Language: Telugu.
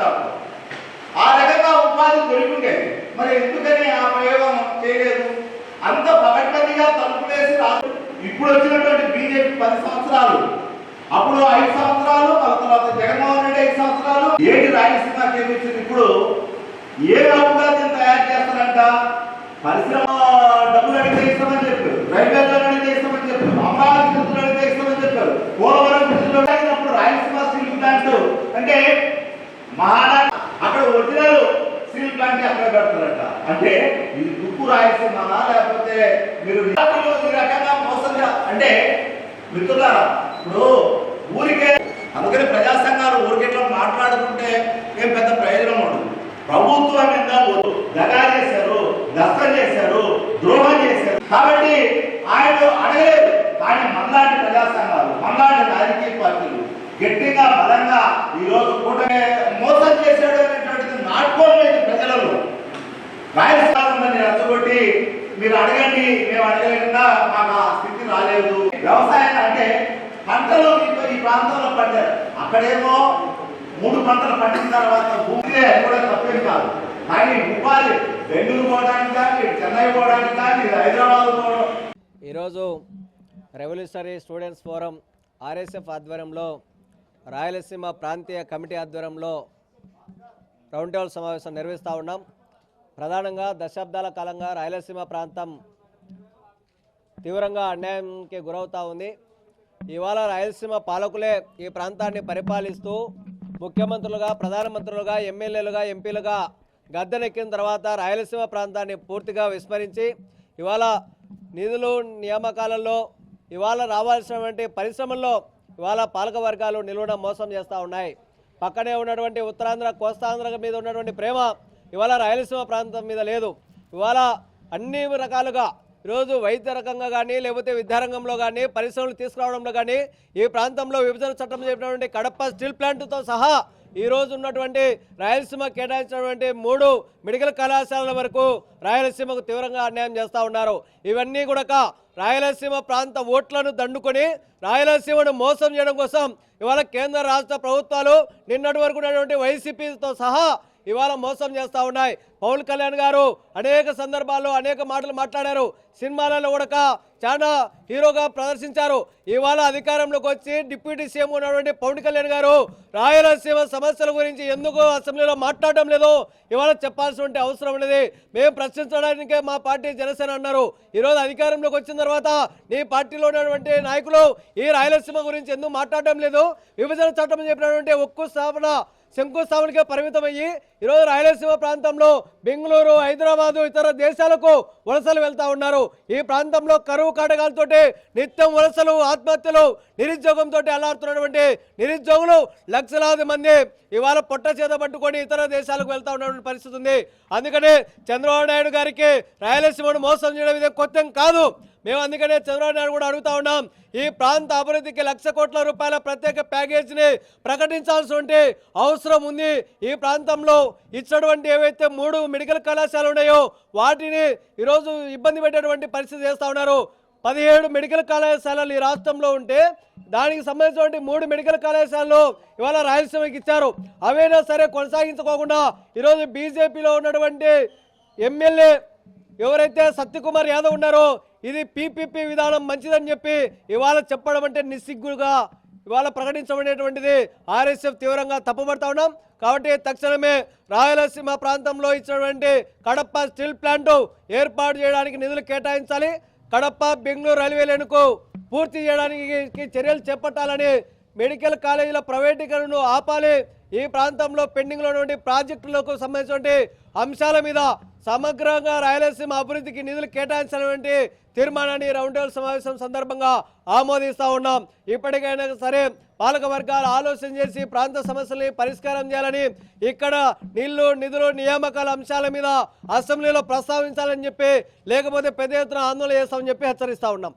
దాంట్లో ఆ రకంగా ఉపాధి దొరికిండేది. మరి ఎందుకని ఆ ప్రయోగం చేయలేదు? అంత పగడ్బందీగా తలుపులేసి రాదు ఇప్పుడు వచ్చినటువంటి బీజేపీ పది సంవత్సరాలు. అప్పుడు ఐదు సంవత్సరాలు మళ్ళీ తర్వాత జగన్మోహన్ రెడ్డి ఐదు సంవత్సరాలు. ఏంటి రాయలసీమ చేపించింది ఇప్పుడు? ఏ అవకాశం తయారు చేస్తారంట? పరిశ్రమ డబ్బులు అడిగితే ఇస్తామని చెప్పారు రైల్వేలో అడిగితే ఇస్తామని చెప్పారు అమరావతి నిధులు అడిగితే ఇస్తామని చెప్పారు పోలవరం నిధులు అడిగినప్పుడు రాయలసీమ స్టీల్ ప్లాంట్ అంటే మహారాష్ట్ర అక్కడ ఒరిజినల్ స్టీల్ ప్లాంట్ అక్కడ పెడతారట అంటే ఇది దుక్కు రాయలసీమనా? లేకపోతే మీరు ఈ రకంగా మోసం అంటే మిత్రులారా ఇప్పుడు ఊరికే అందుకని ప్రజా సంఘాలు ఊరికేట్లో మాట్లాడుకుంటే ఏం పెద్ద ప్రయోజనం ఉండదు. ప్రభుత్వం దగా చేశారు నష్టం చేశారు ద్రోహం చేశారు. కాబట్టి ఆయన అడగలేదు. కానీ మనలాంటి ప్రజా సంఘాలు మనలాంటి రాజకీయ పార్టీలు గట్టిగా బలంగా ఈ రోజు కూటమి మోసం చేశారు. వ్యవసాయం అంటే పంటలు ఈ ప్రాంతంలో పండారు. అక్కడేమో మూడు పంటలు పండిన తర్వాత భూమిదే కూడా తప్పేం కాదు. కానీ ఉపాధి బెంగళూరు పోవడానికి కానీ చెన్నై పోవడానికి కానీ హైదరాబాద్ పోవడం. ఈరోజు రెవల్యూషనరీ స్టూడెంట్స్ ఫోరం ఆర్ఎస్ఎఫ్ ఆధ్వర్యంలో రాయలసీమ ప్రాంతీయ కమిటీ ఆధ్వర్యంలో రౌండ్ టేబుల్ సమావేశం నిర్వహిస్తూ ఉన్నాం. ప్రధానంగా దశాబ్దాల కాలంగా రాయలసీమ ప్రాంతం తీవ్రంగా అన్యాయంకి గురవుతూ ఉంది. ఇవాళ రాయలసీమ పాలకులే ఈ ప్రాంతాన్ని పరిపాలిస్తూ ముఖ్యమంత్రులుగా ప్రధానమంత్రులుగా ఎమ్మెల్యేలుగా ఎంపీలుగా గద్దెనెక్కిన తర్వాత రాయలసీమ ప్రాంతాన్ని పూర్తిగా విస్మరించి ఇవాళ నిధులు నియామకాలలో ఇవాళ రావాల్సినటువంటి పరిశ్రమల్లో ఇవాళ పాలక వర్గాలు నిలువున మోసం చేస్తూ ఉన్నాయి. పక్కనే ఉన్నటువంటి ఉత్తరాంధ్ర కోస్తాంధ్ర మీద ఉన్నటువంటి ప్రేమ ఇవాళ రాయలసీమ ప్రాంతం మీద లేదు. ఇవాళ అన్ని రకాలుగా ఈరోజు వైద్య రకంగా కానీ లేకపోతే విద్యారంగంలో కానీ పరిశ్రమలు తీసుకురావడంలో కానీ ఈ ప్రాంతంలో విభజన చట్టం చెప్పినటువంటి కడప స్టీల్ ప్లాంట్తో సహా ఈరోజు ఉన్నటువంటి రాయలసీమ కేటాయించినటువంటి మూడు మెడికల్ కళాశాలల వరకు రాయలసీమకు తీవ్రంగా అన్యాయం చేస్తూ ఉన్నారు. ఇవన్నీ కూడా రాయలసీమ ప్రాంత ఓట్లను దండుకొని రాయలసీమను మోసం చేయడం కోసం ఇవాళ కేంద్ర రాష్ట్ర ప్రభుత్వాలు నిన్నటి వరకు ఉన్నటువంటి వైసీపీతో సహా ఇవాళ మోసం చేస్తూ ఉన్నాయి. పవన్ కళ్యాణ్ గారు అనేక సందర్భాల్లో అనేక మాటలు మాట్లాడారు. సినిమాలలో కూడా చాలా హీరోగా ప్రదర్శించారు. ఇవాళ అధికారంలోకి వచ్చి డిప్యూటీ సీఎం ఉన్నటువంటి పవన్ కళ్యాణ్ గారు రాయలసీమ సమస్యల గురించి ఎందుకు అసెంబ్లీలో మాట్లాడడం లేదు? ఇవాళ చెప్పాల్సిన అవసరం లేదు మేము ప్రశ్నించడానికే మా పార్టీ జనసేన అన్నారు. ఈరోజు అధికారంలోకి వచ్చిన తర్వాత నీ పార్టీలో ఉన్నటువంటి నాయకులు ఈ రాయలసీమ గురించి ఎందుకు మాట్లాడడం లేదు? విభజన చట్టం చెప్పినటువంటి ఒక్కు స్థాపన శంకుస్థాపనకే పరిమితమయ్యి ఈరోజు రాయలసీమ ప్రాంతంలో బెంగళూరు హైదరాబాదు ఇతర దేశాలకు వలసలు వెళ్తా ఉన్నారు. ఈ ప్రాంతంలో కరువు కాటకాలతోటి నిత్యం వలసలు ఆత్మహత్యలు నిరుద్యోగంతో అల్లాడుతున్నటువంటి నిరుద్యోగులు లక్షలాది మంది ఇవాళ పొట్ట చేత పట్టుకొని ఇతర దేశాలకు వెళ్తా ఉన్నటువంటి పరిస్థితి ఉంది. అందుకనే చంద్రబాబు నాయుడు గారికి రాయలసీమను మోసం చేయడం ఇదే కొత్త కాదు. మేము అందుకనే చంద్రబాబు నాయుడు కూడా అడుగుతా ఉన్నాం ఈ ప్రాంత అభివృద్ధికి లక్ష కోట్ల రూపాయల ప్రత్యేక ప్యాకేజీని ప్రకటించాల్సి అవసరం ఉంది. ఈ ప్రాంతంలో ఇచ్చినటువంటి ఏవైతే మూడు మెడికల్ కళాశాలలు ఉన్నాయో వాటిని ఈరోజు ఇబ్బంది పెట్టేటువంటి పరిస్థితి చేస్తూ ఉన్నారు. పదిహేడు మెడికల్ కళాశాలలు ఈ రాష్ట్రంలో ఉంటే దానికి సంబంధించినటువంటి మూడు మెడికల్ కళాశాలలు ఇవాళ రాయలసీమకి ఇచ్చారు. అవైనా సరే కొనసాగించుకోకుండా ఈరోజు బీజేపీలో ఉన్నటువంటి ఎమ్మెల్యే ఎవరైతే సత్యకుమార్ యాదవ్ ఉన్నారో ఇది పీపీపీ విధానం మంచిదని చెప్పి ఇవాళ చెప్పడం అంటే నిస్సిగ్గుగా ఇవాళ ప్రకటించబడేటువంటిది. ఆర్ఎస్ఎఫ్ తీవ్రంగా తప్పుపడతా ఉన్నాం. కాబట్టి తక్షణమే రాయలసీమ ప్రాంతంలో ఇచ్చినటువంటి కడప స్టీల్ ప్లాంట్ ఏర్పాటు చేయడానికి నిధులు కేటాయించాలి. కడప బెంగళూరు రైల్వే లైన్కు పూర్తి చేయడానికి చర్యలు చేపట్టాలని మెడికల్ కాలేజీల ప్రైవేటీకరణను ఆపాలి. ఈ ప్రాంతంలో పెండింగ్లో ఉన్నటువంటి ప్రాజెక్టులకు సంబంధించినటువంటి అంశాల మీద సమగ్రంగా రాయలసీమ అభివృద్ధికి నిధులు కేటాయించినటువంటి తీర్మానాన్ని రౌండ్ టేబుల్ సమావేశం సందర్భంగా ఆమోదిస్తూ ఉన్నాం. ఇప్పటికైనా సరే పాలక వర్గాలు ఆలోచన చేసి ప్రాంత సమస్యల్ని పరిష్కారం చేయాలని ఇక్కడ నీళ్ళు నిధులు నియామకాల అంశాల మీద అసెంబ్లీలో ప్రస్తావించాలని చెప్పి లేకపోతే పెద్ద ఎత్తున ఆందోళన చేస్తామని చెప్పి హెచ్చరిస్తూ ఉన్నాం.